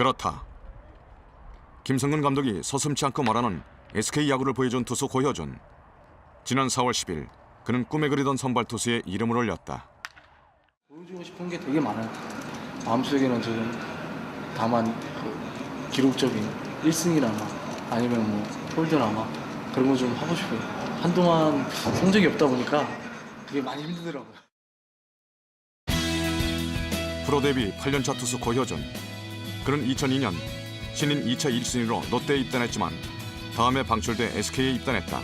그렇다. 김성근 감독이 서슴치 않고 말하는 SK 야구를 보여준 투수 고효준. 지난 4월 10일 그는 꿈에 그리던 선발 투수의 이름을 올렸다. 보여주고 싶은 게 되게 많아요. 마음속에는 지금 다만 그 기록적인 1승이라나 아니면 뭐 홀드라나 그런 거 좀 하고 싶어요. 한동안 성적이 없다 보니까 그게 많이 힘들더라고요. 프로 데뷔 8년차 투수 고효준. 그는 2002년 신인 2차 1순위로 롯데에 입단했지만 다음에 방출돼 SK에 입단했다.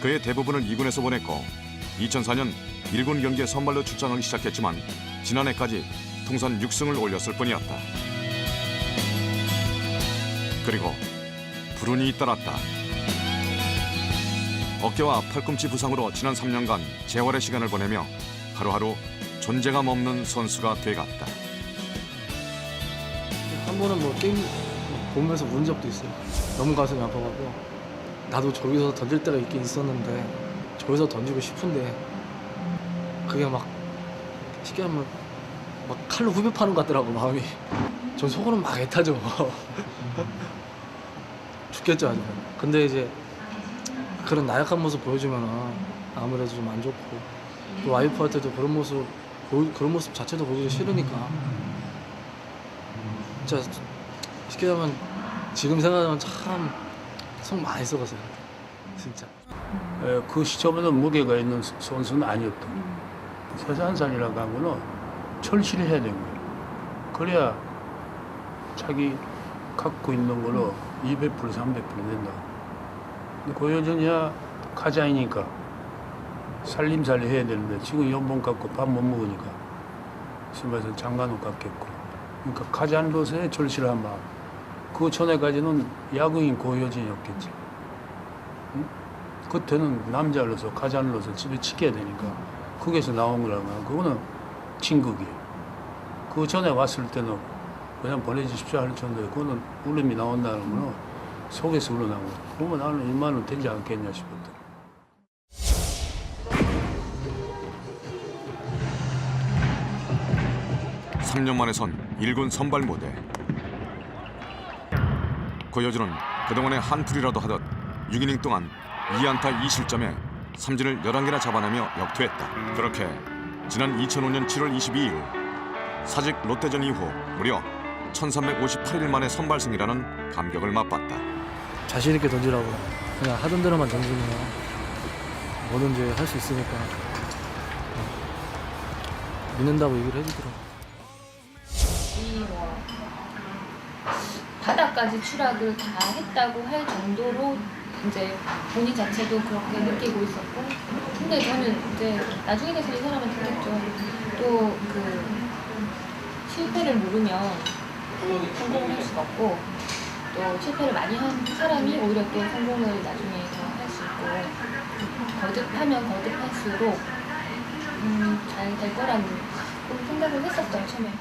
그의 대부분을 2군에서 보냈고 2004년 1군 경기에 선발로 출장하기 시작했지만 지난해까지 통산 6승을 올렸을 뿐이었다. 그리고 불운이 잇따랐다. 어깨와 팔꿈치 부상으로 지난 3년간 재활의 시간을 보내며 하루하루 존재감 없는 선수가 돼갔다. 한 번은 뭐 게임 보면서 운 적도 있어요. 너무 가슴이 아파가지고 나도 저기서 던질 때가 있긴 있었는데 저기서 던지고 싶은데 그게 막 쉽게 하면 막 칼로 후벼 파는 것 같더라고 마음이. 전 속으로 막 애타죠. 죽겠죠 아주. 근데 이제 그런 나약한 모습 보여주면은 아무래도 좀 안 좋고 또 와이프한테도 그런 모습 그런 모습 자체도 보기 싫으니까 진짜 쉽게 하면 지금 생각하면 참 속 많이 썩었어요. 진짜. 에, 그 시점에는 무게가 있는 스- 선수는 아니었던 거예요. 세산산이라고 하면은 철실해야 되는 거예요. 그래야 자기 갖고 있는 걸로 200% 300% 된다. 고효전이야 가자이니까 살림살이 해야 되는데 지금 연봉 갖고 밥 못 먹으니까 심해서 장관옷 갖겠고 그러니까 가자는 것에 절실한 마음 그 전에까지는 야구인 고효진이었겠지 응? 그때는 남자로서 가장으로서 집에 지켜야 되니까 거기서 나온 거라면 그거는 진극이에요 그 전에 왔을 때는 그냥 보내주십시오 할 정도에 그거는 울음이 나온다는 거는 속에서 우러나고 그러면 나는 일만은 되지 않겠냐 싶었다. 3년 만에 선 1군 선발 무대. 고효준은 그동안에 한풀이라도 하듯 6이닝 동안 2안타 2실점에 삼진을 11개나 잡아내며 역투했다. 그렇게 지난 2005년 7월 22일 사직 롯데전 이후 무려 1358일 만에 선발 승이라는 감격을 맛봤다. 자신 있게 던지라고 그냥 하던 대로만 던지면 뭐든지 할 수 있으니까 믿는다고 얘기를 해주더라고. 이뭐 바닥까지 추락을 다 했다고 할 정도로 이제 본인 자체도 그렇게 느끼고 있었고 근데 저는 이제 나중에 돼서 이 사람은 듣겠죠. 또 그 실패를 모르면 성공을 할 수가 없고 또 실패를 많이 한 사람이 오히려 또 성공을 나중에 더 할 수 있고 거듭하면 거듭할수록 음, 잘 될 거라는 그런 생각을 했었어요 처음에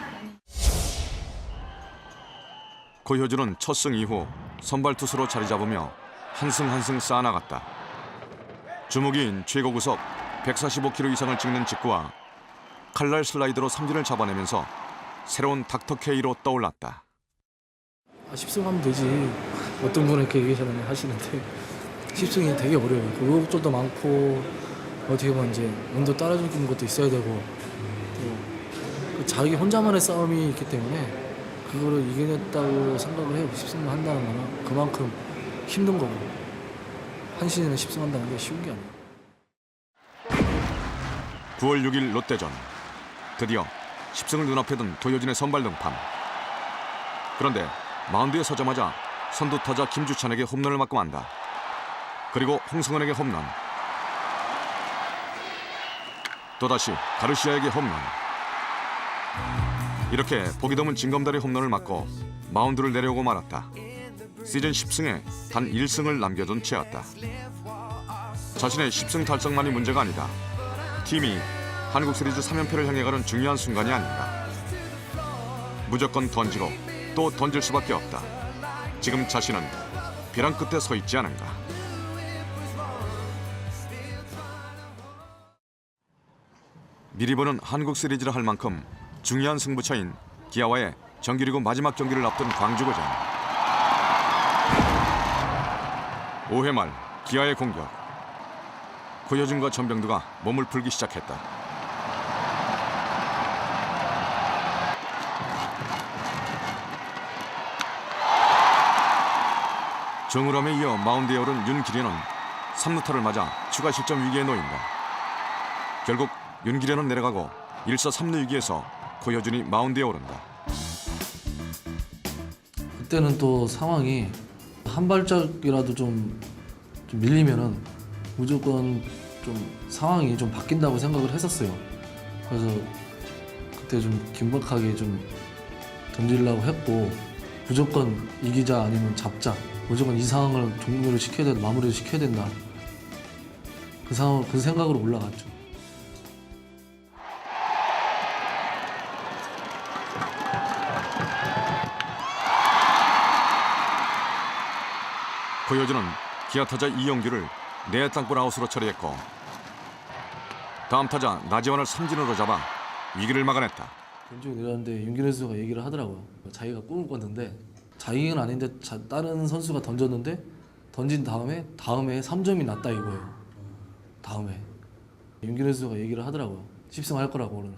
고효준은 첫 승 이후 선발 투수로 자리 잡으며 한승 한승 쌓아나갔다. 주목인 최고 구속 145km 이상을 찍는 직구와 칼날 슬라이드로 삼진을 잡아내면서 새로운 닥터 K로 떠올랐다. 아, 10승 하면 되지. 어떤 분은 이렇게 얘기하시는 하시는데 10승이 되게 어려워요. 그것도 많고 어떻게 보면 이제 운도 따라주는 것도 있어야 되고 또 자기 혼자만의 싸움이 있기 때문에 그거를 이겨냈다고 생각을 해요. 10승만 한다는 거는 그만큼 힘든 거고 한 시즌에 10승 한다는 게 쉬운 게 아니에요. 9월 6일 롯데전 드디어 10승을 눈앞에 둔 도효진의 선발 등판. 그런데 마운드에 서자마자 선두 타자 김주찬에게 홈런을 맞고 만다. 그리고 홍성은에게 홈런. 또다시 가르시아에게 홈런. 이렇게 보기 드문 진검다리 홈런을 맞고 마운드를 내려오고 말았다. 시즌 10승에 단 1승을 남겨둔 채였다. 자신의 10승 달성만이 문제가 아니다. 팀이 한국 시리즈 3연패를 향해 가는 중요한 순간이 아닌가. 무조건 던지고 또 던질 수밖에 없다. 지금 자신은 벼랑 끝에 서 있지 않은가. 미리 보는 한국 시리즈를 할 만큼 중요한 승부처인 기아와의 정규리그 마지막 경기를 앞둔 광주고장 5회 말 기아의 공격. 고효준과 전병두가 몸을 풀기 시작했다. 정우람에 이어 마운드에 오른 윤기련은 3루타를 맞아 추가 실점 위기에 놓인다. 결국 윤기련은 내려가고 1사 3루 위기에서 고효준이 마운드에 오른다 그때는 또 상황이 한 발짝이라도 좀, 좀 밀리면은 무조건 좀 상황이 좀 바뀐다고 생각을 했었어요. 그래서 그때 좀 긴박하게 좀 던지려고 했고 무조건 이기자 아니면 잡자 무조건 이 상황을 종료를 시켜야 된다 마무리를 시켜야 된다 그 상황 그 생각으로 올라갔죠. 고효준은 기아 타자 이영규를 내 땅볼 아웃으로 처리했고 다음 타자 나지원을 삼진으로 잡아 위기를 막아냈다. 왼쪽에 내렸는데 윤기래 선수가 얘기를 하더라고요. 자기가 꿈을 꿨는데 자기는 아닌데 자- 다른 선수가 던졌는데 던진 다음에 다음에 3점이 났다 이거예요. 다음에 윤기래 선수가 얘기를 하더라고요. 10승 할 거라고 오늘.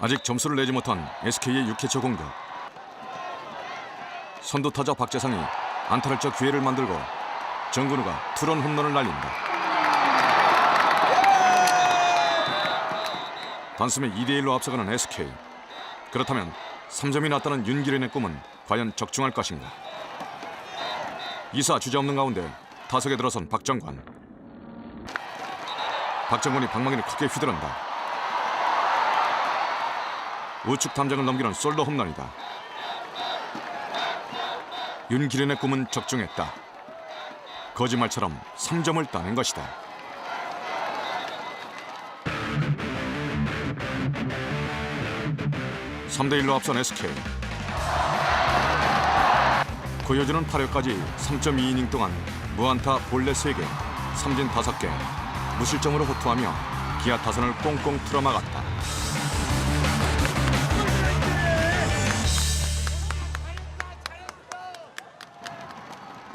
아직 점수를 내지 못한 SK의 6회초 공격. 선두 타자 박재상이 안타를 쳐 기회를 만들고 정근우가 투런 홈런을 날린다. 단숨에 2대 1로 앞서가는 SK. 그렇다면 3점이 났다는 윤기련의 꿈은 과연 적중할 것인가? 이사 주저없는 가운데 타석에 들어선 박정관. 박정관이 방망이를 크게 휘두른다. 우측 탐장을 넘기는 솔로 홈런이다. 윤기련의 꿈은 적중했다. 거짓말처럼 3점을 따낸 것이다. 삼대 1로 앞선 SK. 고효준은 8회까지 3.2이닝 동안 무안타 볼넷 3개, 삼진 5개, 무실점으로 호투하며 기아 타선을 꽁꽁 틀어막았다.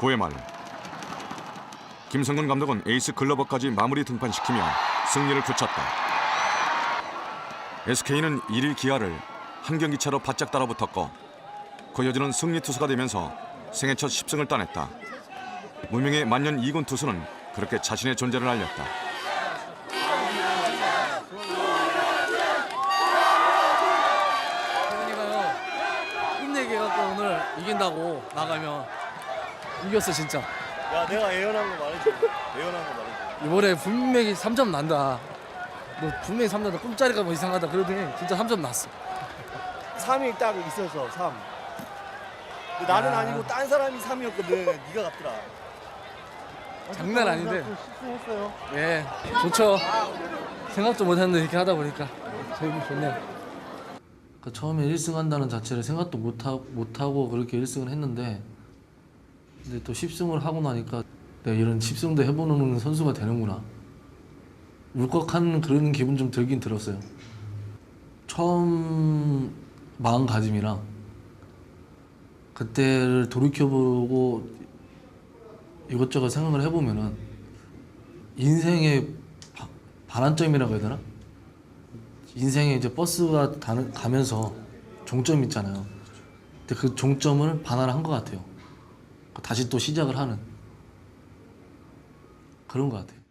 9회 말 김성근 감독은 에이스 글러버까지 마무리 등판시키며 승리를 굳혔다. SK는 1위 기아를 한 경기 차로 바짝 따라붙었고 고효준은 승리 투수가 되면서 생애 첫 10승을 따냈다. 무명의 만년 2군 투수는 그렇게 자신의 존재를 알렸다. 이긴다고 나가면 이겼어 진짜. 야 내가 예언한 거 말해줘 예언한 거 말해줘 이번에 분명히 3점 난다. 너 분명히 3점 난다. 꿈자리가 뭐 이상하다 그러더니 진짜 3점 났어. 3이 딱 있어서 3 근데 나는 야. 아니고 딴 사람이 3이었거든 네가 같더라 장난 아닌데. 실수했어요 예, 좋죠. 생각도 못했는데 이렇게 하다 보니까 재미 좋네요. 그 처음에 1승 한다는 자체를 생각도 못하고, 못하고 그렇게 1승을 했는데 근데 또 10승을 하고 나니까 내가 이런 10승도 해보는 선수가 되는구나. 울컥한 그런 기분 좀 들긴 들었어요. 처음 마음가짐이랑 그때를 돌이켜보고 이것저것 생각을 해보면은 인생의 바- 반환점이라고 해야 되나? 인생에 이제 버스가 가는, 가면서 종점 있잖아요. 근데 그 종점을 반환한 것 같아요. 다시 또 시작을 하는 그런 것 같아요.